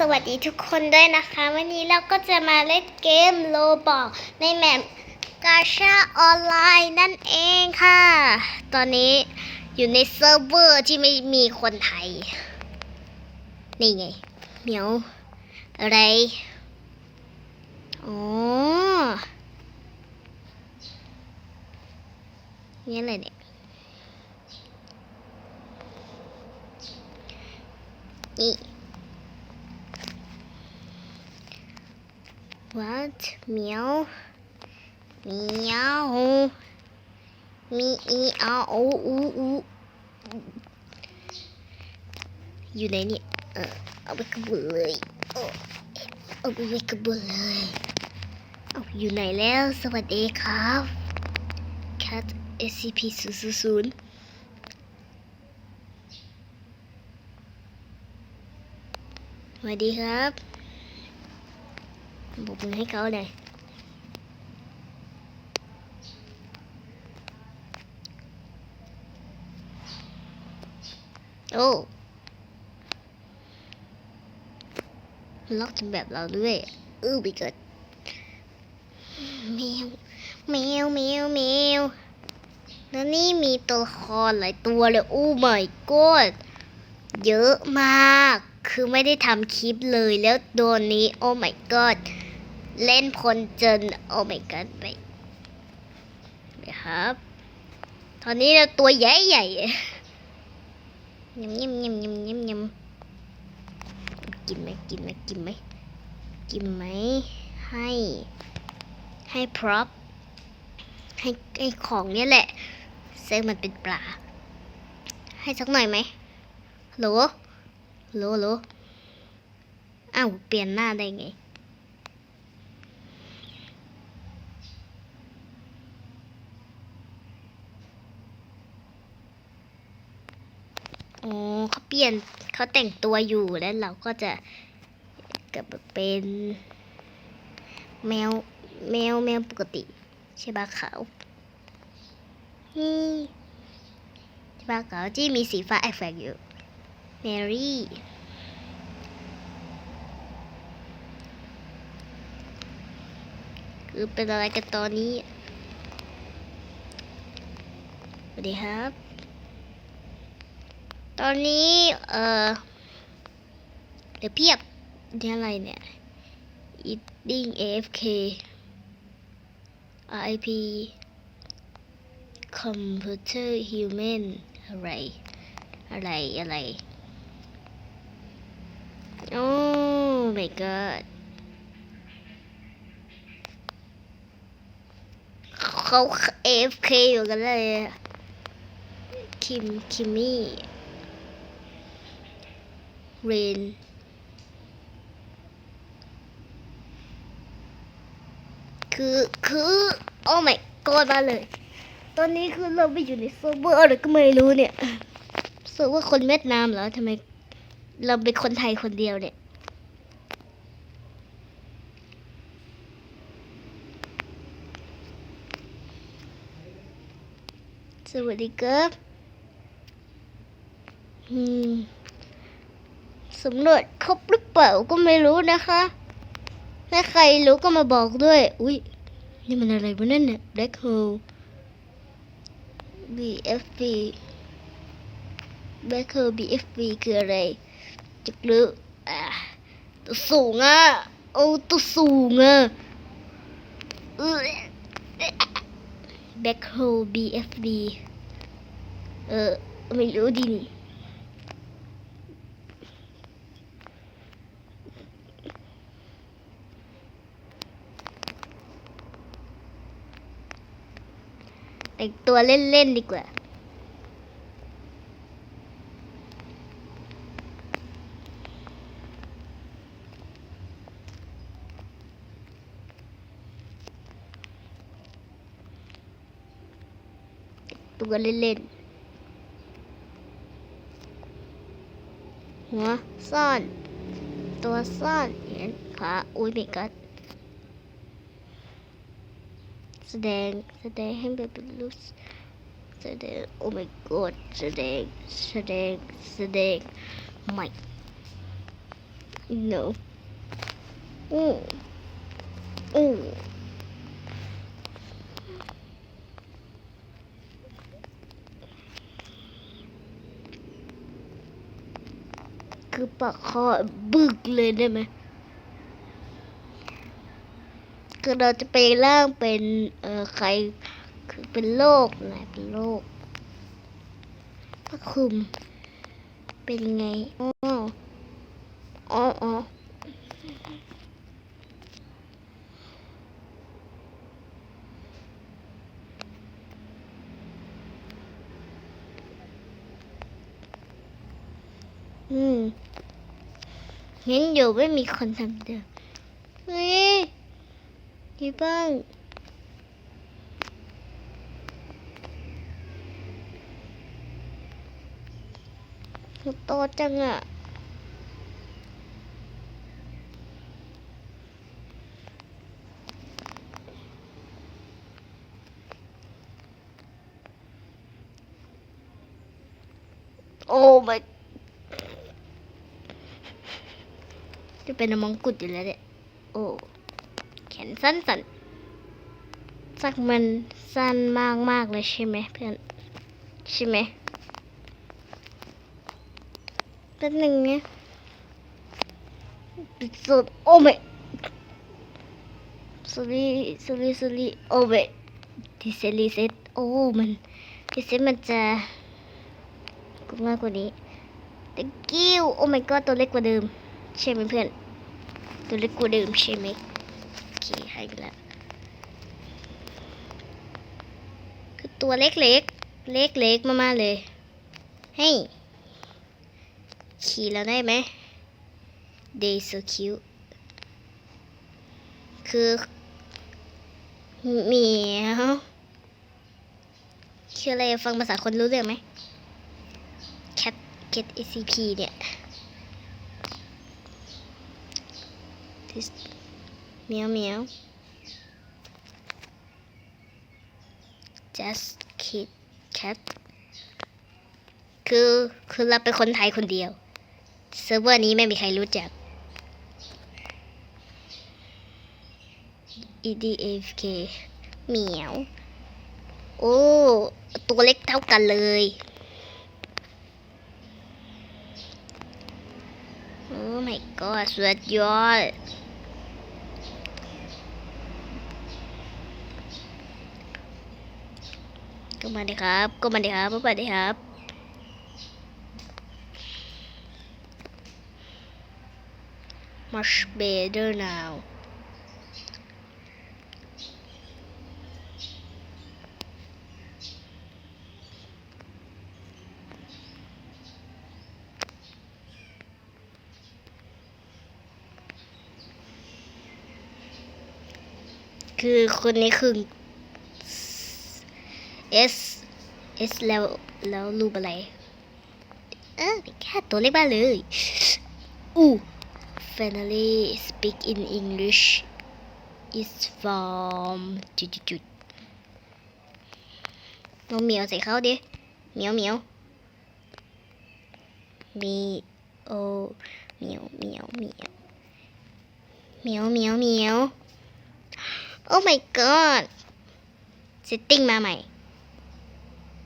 สวัสดีทุกคนด้วยนะคะ วันนี้เราก็จะมาเล่นเกมโลบอกในแมปกาชาออนไลน์นั่นเองค่ะ ตอนนี้อยู่ในเซิร์ฟเวอร์ที่ไม่มีคนไทย นี่ไงเหมียว อะไร อ๋อ นี่อะไรเนี่ยนี่ What เหมียวเหมียวมีอีอาโออูอูอยู่ไหนเนี่ยเออเอาไปกระบุเลยเอาไปกระบุเลยเอาอยู่ไหนแล้ว สวัสดีครับ cat scp 0 0 0สวัสดีครับ บอกมือให้เขาหน่อยโอ้ล็อกกันแบบเราด้วยอื้อไปเกิดแมวแมวแมวแมวแล้วนี่มีตัวละครหลายตัวเลยโอ้ my god เยอะมาก คือไม่ได้ทำคลิปเลยแล้วโดนนี้ โอ้ my god เล่นพลจนโอ้ my god ไปนะครับ ตอนนี้เราตัวใหญ่ใหญ่ๆยำยำยำยำยำยำกินไหมกินไหมกินไหมกินไหมให้ ให้พร็อพให้ไอ้ของเนี้ยแหละซึ่งมันเป็นปลา ให้สักหน่อยไหมฮัลโหลฮัลโหลโหลอ้าวเปลี่ยนหน้าได้ไง อ๋อเขาเปลี่ยนเขาแต่งตัวอยู่แล้วเราก็จะกลับเป็นแมวแมวแมวปกติใช่ปะขาวนี่ใช่ปะขาวที่มีสีฟ้าแอบแฝงอยู่แมรี่คือเป็นอะไรกันตอนนี้สวัสดีครับ ตอนนี้เออเดี๋ยวเพียบนี่อะไรเนี่ย eating AFK RIP computer human อะไร อะไร อะไร โอ้ my god เขา AFK อยู่กันเลย คิม คิมมี่ เรนคือคือโอ้ my god มาเลย ตอนนี้คือเราไปอยู่ในเซิร์ฟเวอร์อะไรก็ไม่รู้เนี่ยเซิร์ฟเวอร์คนเวียดนามเหรอทำไมเราเป็นคนไทยคนเดียวเนี่ยสวัสดีครับอืม สำรวจครบหรือเปล่าก็ไม่รู้นะคะถ้าใครรู้ก็มาบอกด้วย อุ้ยนี่มันอะไรวะนั่นเนี่ย Black Hole BFB Black Hole BFB คืออะไรจักรู้อะตัวสูงอะโอ้ตัวสูงอะ Black Hole BFB เออไม่รู้ดินี่ แต่งตัวเล่นๆดีกว่า ตัวเล่นๆหัวซ่อน ตัวซ่อนเห็นขาอุ้ยไม่กัด แสดงแสดงให้แบบเป็นรู้สึกแสดงโอ้ my god แสดงแสดงแสดงไม่ no อู้อู้คือปากคอบึกเลยได้ไหม คือเราจะไปร่างเป็นเอ่อใครคือเป็นโรคอะไรเป็นโรคพระคุม เป็นไงอ๋ออ๋ออ๋ออืมเห็นอยู่ไม่มีคนทำเดิมเฮ้ย ที่บ้างโตจังอะโอ้ไม่จะเป็นมังกุฎอยู่แล้วเนี่ย สั้นสั้นสักมันสั้นมากมากเลยใช่ไหมเพื่อนใช่ไหมแป๊บหนึ่งเนี่ยปิดสุดโอ้ไม่ sorry sorry sorry โอ้ไม่ดิเซรีเซตโอ้มันดิเซตมันจะกูมากกว่านี้ thank you โอ้ my god ตัวเล็กกว่าเดิม ใช่ไหมเพื่อน ตัวเล็กกว่าเดิมใช่ไหม เคให้แล้วคือตัวเล็กๆ เล็กๆ มากๆ เลย ให้ขี่แล้วได้ไหม they so cute คือเหมียวคืออะไรฟังภาษาคนรู้เรื่องไหม cat cat scp เนี่ย this เหมียวเหมียว just kid cat คือคือเราเป็นคนไทยคนเดียว เซิร์ฟเวอร์นี้ไม่มีใครรู้จัก edfk เหมียว โอ้ ตัวเล็กเท่ากันเลยโอ้ my god สุดยอด ก็มาดีครับ ก็มาดีครับก็มาดีครับ much better now คือคนนี้คือ S S แล้วแล้วรูปอะไร เออแค่ตัวเล็กบ้าเลยอู้ finally speak in English is from จุดจุดจุดน้องเหมียวใส่เขาดิเหมียวเหมียวมีโอเหมียวเหมียวเหมียวเหมียวเหมียวเหมียว Oh my god setting มาใหม่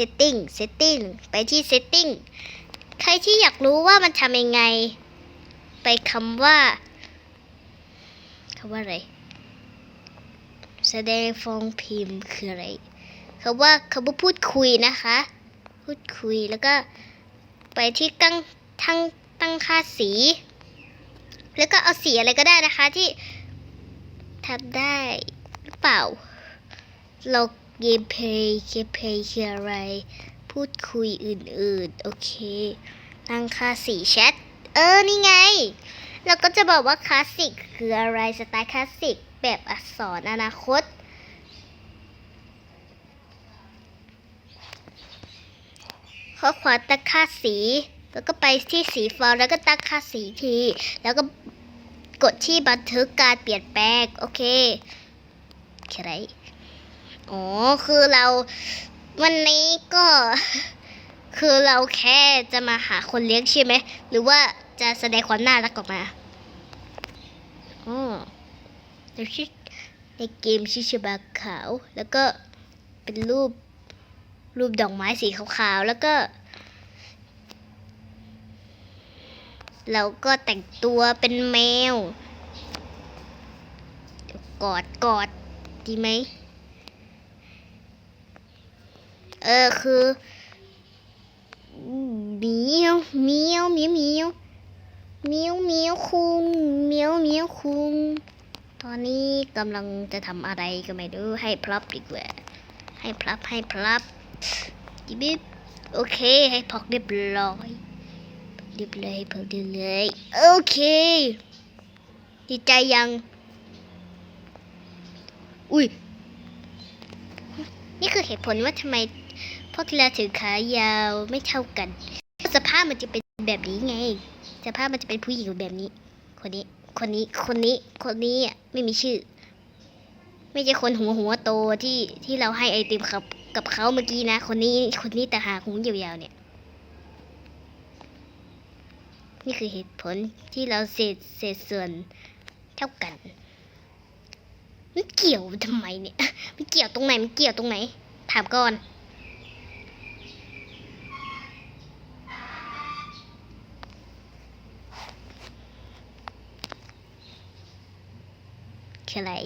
setting setting ไปที่ setting ใครที่อยากรู้ว่ามันทำยังไง ไปคำว่าคำว่าอะไร แสดงฟองพิมพ์คืออะไรคำว่าคำว่าพูดคุยนะคะ พูดคุยแล้วก็ไปที่ตั้งทั้งตั้งค่าสี แล้วก็เอาสีอะไรก็ได้นะคะที่ทำได้หรือเปล่า เรา เกมเพย์เกมเพย์คืออะไร พูดคุยอื่นๆ โอเคตั้งค่าสีแชท เออ นี่ไง เราก็จะบอกว่าคลาสสิกคืออะไร สไตล์คลาสสิก แบบอักษรอนาคต ข้อความตั้งค่าสี แล้วก็ไปที่สีฟอนต์แล้วก็ตั้งค่าสีที แล้วก็กดที่บันทึกการเปลี่ยนแปลง โอเคแค่ไร อ๋อ คือเราวันนี้ก็ คือเราแค่จะมาหาคนเลี้ยงใช่ไหม หรือว่าจะแสดงความน่ารักออกมาอ๋อแล้วชื่อในเกมชิชบาขาว แล้วก็เป็นรูปรูปดอกไม้สีขาวๆ แล้วก็เราก็แต่งตัวเป็นแมว กอดกอดดีไหม เออคือเมียวเมียวเมียวเมียวเมียวเมียวคุงเมียวเมียวคุงตอนนี้กำลังจะทำอะไรก็ไม่รู้ให้พลับดีกว่า ให้พลับให้พลับจิบิบโอเคให้พอกเรียบร้อยเรียบร้อยให้พอกเรียบร้อยโอเค ดีใจยัง อุ้ยนี่คือเหตุผลว่าทำไม พวกเราถือขายาวไม่เท่ากัน สภาพมันจะเป็นแบบนี้ไง สภาพมันจะเป็นผู้หญิงแบบนี้ คนนี้ คนนี้ คนนี้ คนนี้อะไม่มีชื่อ ไม่ใช่คนหัวหัวโตที่ที่เราให้ไอติมกับกับเขาเมื่อกี้นะ คนนี้ คนนี้แต่หาหูยาวๆเนี่ย นี่คือเหตุผลที่เราเศษเศษส่วนเท่ากัน มันเกี่ยวทำไมเนี่ย มันเกี่ยวตรงไหน มันเกี่ยวตรงไหน ถามก่อน คืออะไร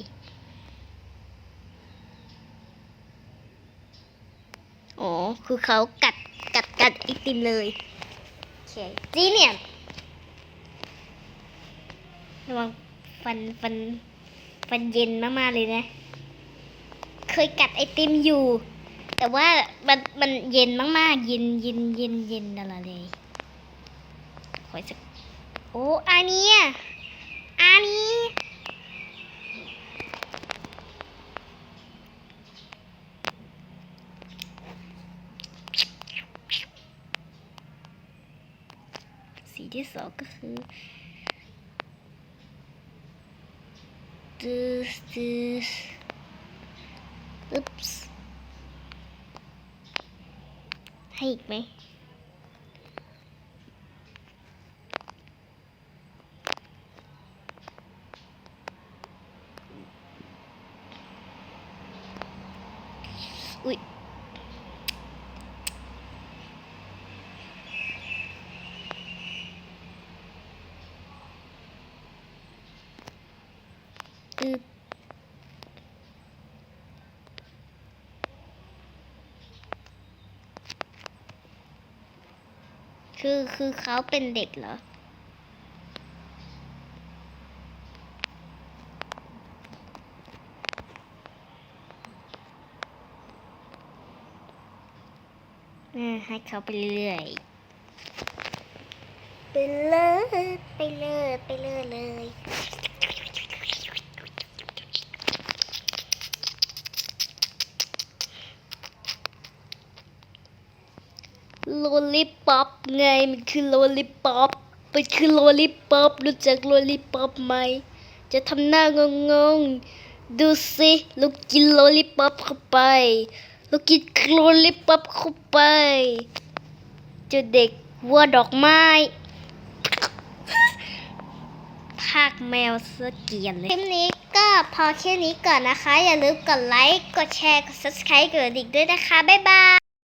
อ๋อ คือเขากัดกัดกัดไอติมเลยโอเคจีเนี่ยระวังฟันฟันฟันเย็นมากๆเลยนะ เคยกัดไอติมอยู่ แต่ว่ามันมันเย็นมากๆ เย็นเย็นเย็นเย็นอะไรเลย ขออีกสัก โอ้อันนี้อะอันนี้ สี ที่สองก็คือตึสตึสอึ๊บส์ให้อีกไหมอุ้ย คือคือเขาเป็นเด็กเหรออ่าให้เขาไปเรื่อยไปเลยไปเลยไปเลยเลย โลลิปอปไงมันคือโลลิปอปมันคือโลลิปอปรู้จักโลลิปอปไหม จะทำหน้างงงๆ ดูสิลูกกินโลลิปอปเข้าไปลูกกินโลลิปอปเข้าไปเจ้าเด็กวัวดอกไม้ภาคแมวเสเกียนเลย คลิปนี้ก็พอแค่นี้ก่อนนะคะ อย่าลืมกดไลค์ กดแชร์ กด subscribe กดดิ่งด้วยนะคะ บ๊ายบาย